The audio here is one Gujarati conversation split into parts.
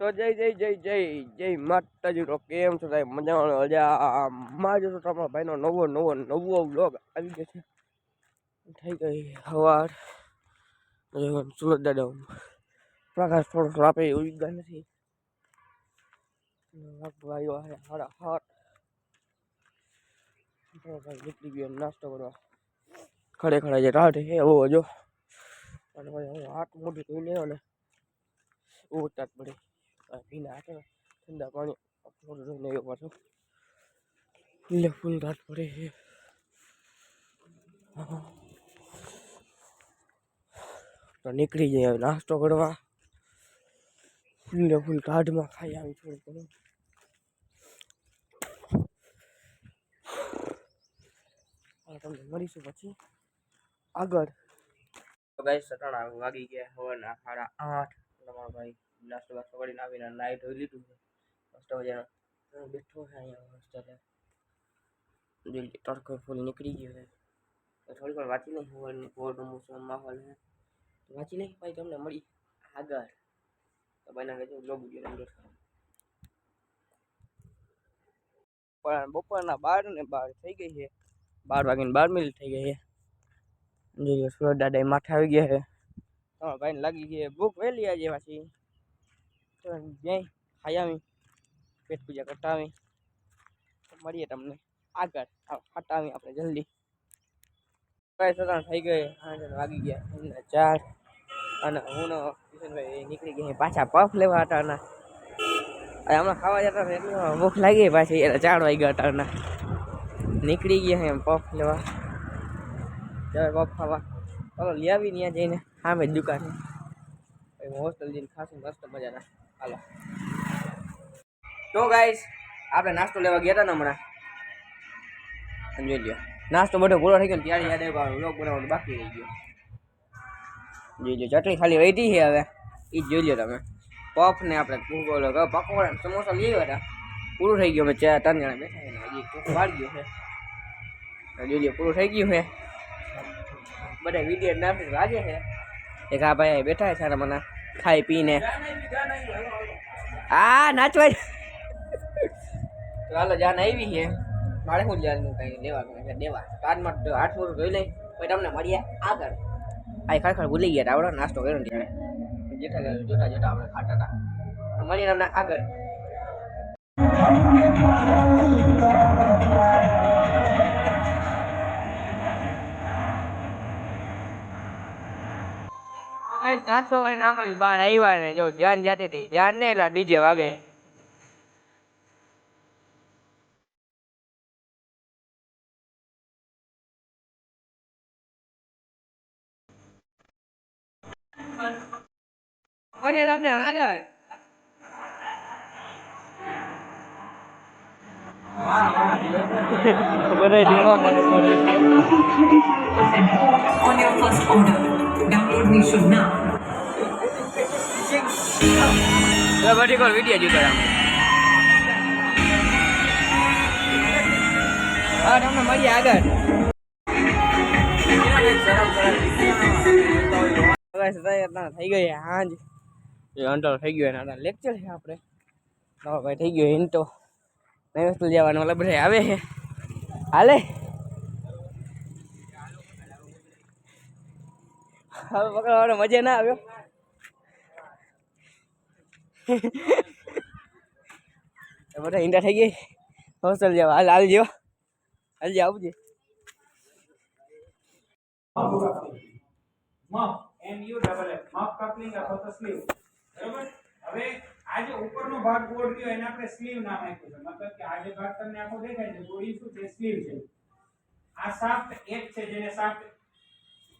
તો જય જય જય જય જય માતાજી તો કેમ છો સાહેબ મજામાં મજા માં જો તમારા ભાઈનો નવો નવો નવો બ્લોગ આવી ગયો છે થઈ ગઈ સવાર સુરત દાદા પ્રકાશ થોડો થોડો આપે ઉઈ ગયા નથી ભાઈઓ હાડા હાટ ભાઈ નીકળી ગયો નાસ્તો કરવા ખડે ખડે જે રાત છે એવો જો અને ભાઈ હું હાથ મોઢું ધોઈ લેવો ને ઉતાર પડે પીને હાથે ઠંડા પાણી રહીને આવ્યો પાછો ફૂલે ફૂલ રાત પડે છે તો નીકળી જાય નાસ્તો કરવા ફૂલે ફૂલ કાઢમાં ખાઈ આવી થોડું ઘણું તમને મળીશું પછી આગળ ગાઈસ સટાણા વાગી ગયા હવાના સાડા આઠ. તમારો ભાઈ નાસ્તો બાસ્તો કરીને આવીને લાઈટ ધોઈ લીધું છે. મસ્ત મજાનો બેઠો છે અહીંયા હોસ્ટેલે જોઈ તડકો ફૂલ નીકળી ગયો છે. તો થોડી વાર વાંચી લઈ હવાનું બોર્ડનું મોસમ માહોલ છે. તો વાંચી લઈ ભાઈ તમને મળી આગળ. તો ભાઈના કહેજો જોબ ગયો બપોરના બાર ને બાર થઈ ગઈ છે. બાર વાગીને બાર મિનિટ થઈ ગઈ છે. જોઈએ સુરત દાદા માથે આવી ગયા છે. તમારા ભાઈને લાગી ગઈ ભૂખ વહેલી આજે પાછી. તો જ્યાં ખાઈ આવી. પેટ પૂજા કરતા આવી. મળીએ તમને આગળ. ખાટા આવી આપણે જલ્દી. કઈ સતાણ થઈ ગઈ. સાંજે વાગી ગયા. એમને ચાર. અને હું કિશનભાઈ નીકળી ગયા. પાછા પફ લેવા હતા અને હમણાં ખાવા જતા એટલે ભૂખ લાગી પાછી. એટલે ચાર વાગ્યા હતા નીકળી ગયા એમ પફ લેવા. ચાલો પફ ખાવા. ચાલો લઈ આવી ત્યાં જઈને. સામે જ દુકાન છે પછી હોસ્ટેલ જઈને ખાશું મસ્ત મજાના હાલો તો ગાઈસ આપણે નાસ્તો લેવા ગયા હતા ને હમણાં અને જોઈ લ્યો નાસ્તો બધો પૂરો થઈ ગયો ને ત્યારે યાદ આવ્યો લોક બનાવવાનું બાકી રહી ગયો જોઈ લ્યો ચટણી ખાલી વધી છે હવે એ જ જોઈ લ્યો તમે। પફ ને આપણે બોલો પકોડા ને સમોસા લઈ આવ્યા હતા। પૂરું થઈ ગયું, અમે ચાર ત્રણ જણા બેઠા છે ને, હજી ચોખ્ખું વાર ગયું છે। તો જોઈ લ્યો, પૂરું થઈ ગયું છે। બધા વીડિયો નાખી લાગે છે। એક આ ભાઈ બેઠા છે મને ખાઈ પીને. આ નાચવા ચાલો, જાન આવી છે. મારે શું જાનનું કંઈ લેવાનું દેવા. આઠ મોટું જોઈ લઈ. પછી તમને મળીએ આગળ. આ ખરેખર ભૂલી ગયા આવડો નાસ્તો કર્યો ત્યારે. જેઠા જોતા જોતા આપણે ખાતા હતા. મળીએ તમને આગળ. નાસ્તો કરીને આંગળી બહાર આવ્યા ને જો ધ્યાન જાતી હતી ધ્યાન ને એટલે ડીજે વાગે ઓરે તમને આગળ on your first order. Download me should now. બધી કોલ વીડિયો જોતા હા તમને મળીએ આગળ થઈ ગઈ હાંજ અંટર થઈ ગયો એના લેક્ચર છે આપણે નવા ભાઈ થઈ ગયો હિન્ટો નવી હોસ્ટેલ જવાનું ઓલા બધા આવે છે. હાલે? હવે પકડવાનો, મજા ના આવ્યો બધા ઈંડા થઈ ગઈ હોસ્ટેલ જવા, હાલ હાલ જેવા. હાલ જે આવજે. Muff, M U double F muff coupling તો સ્લીવ બરોબર? હવે આ જે ઉપરનો ભાગ બોર્ડ ગયો એને આપણે સ્લીવ નામ આપ્યું છે. મતલબ કે આ જે ભાગ તમને આખો દેખાય છે. ગોળી શું છે? સ્લીવ છે. આ શાફ્ટ એક છે જેને શાફ્ટ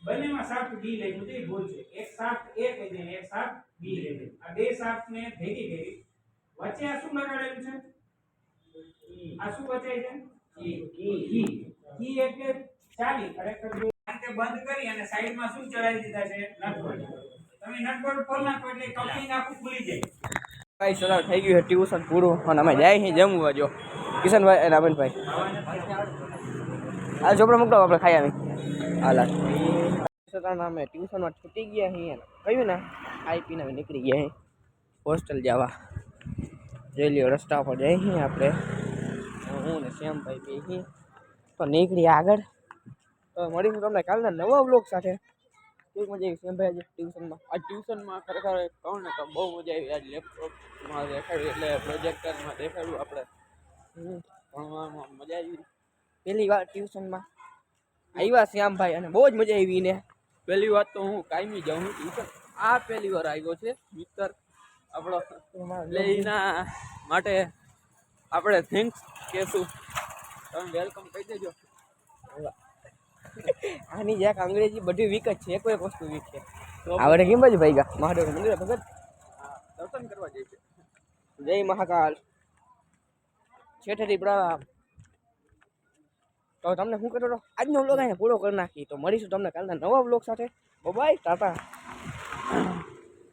બંનેમાં શાફ્ટ બી લખ્યું છે. એ ભૂલ છે. એક શાફ્ટ એ કહી દે એક શાફ્ટ બી લઈ આ બે શાફ્ટ ને ભેગી કરી. વચ્ચે આ શું લગાડેલું છે? આ શું વચ્ચે છે? કી. કી. કી એટલે ચાલી. ખરેખર જો આ બંધ કરી અને સાઈડમાં શું ચડાવી દીધા છે? નટબોલ્ટ તમે નટબોલ્ટ ખોલ નાખો એટલે કપલિંગ આખું ખુલી જાય. કઈ સલાહ થઈ ગયું છે ટ્યુશન પૂરું. અને અમે જાય છીએ જમવા, જો. કિશનભાઈ અને અમનભાઈ. આ ચોપડા મોકલો આપણે ખાઈ આવી હાલા સતાના અમે ટ્યુશનમાં છૂટી ગયા છીએ કહ્યું ને? ખાઈ પીને અમે નીકળી ગયા છીએ હોસ્ટેલ જવા. જોઈ લ્યો રસ્તા પર જઈ છીએ આપણે. હું ને શ્યામભાઈ બે તો નીકળી આગળ. તો મળીશું તમને કાલના નવા બ્લોગ સાથે. કેવી મજા આવી શ્યામભાઈ આજે ટ્યુશનમાં. આ ટ્યુશનમાં ખરેખર કહું ને તો બહુ મજા આવી. આજ લેપટોપમાં દેખાડ્યું એટલે પ્રોજેક્ટરમાં દેખાડ્યું આપણે. ભણવામાં મજા આવી. પહેલી વાર ટ્યુશનમાં. આવ્યા શ્યામભાઈ અને બહુ જ મજા આવી ને પહેલી વાત તો હું કાયમી જાઉં છું ટ્યુશન. આ પહેલી વાર આવ્યો છે મિત્ર આપણો લઈના માટે આપણે થેન્ક્સ કહેશું. તમે વેલકમ કહી દેજો. આની જાક અંગ્રેજી બધી વીક જ છે એક વસ્તુ વીક છે. આવડે કેમ બાજુ ભાઈ ગયા મહાદેવ મંદિર ભગત. દર્શન કરવા જઈએ છે જય મહાકાલ. છેઠેથી પ્રણામ તો તમને શું કરતો હતો આજનો વ્લોગ અહીંયા પૂરો કરી નાખી. તો મળીશું તમને કાલના નવા વ્લોગ સાથે. Bye tata.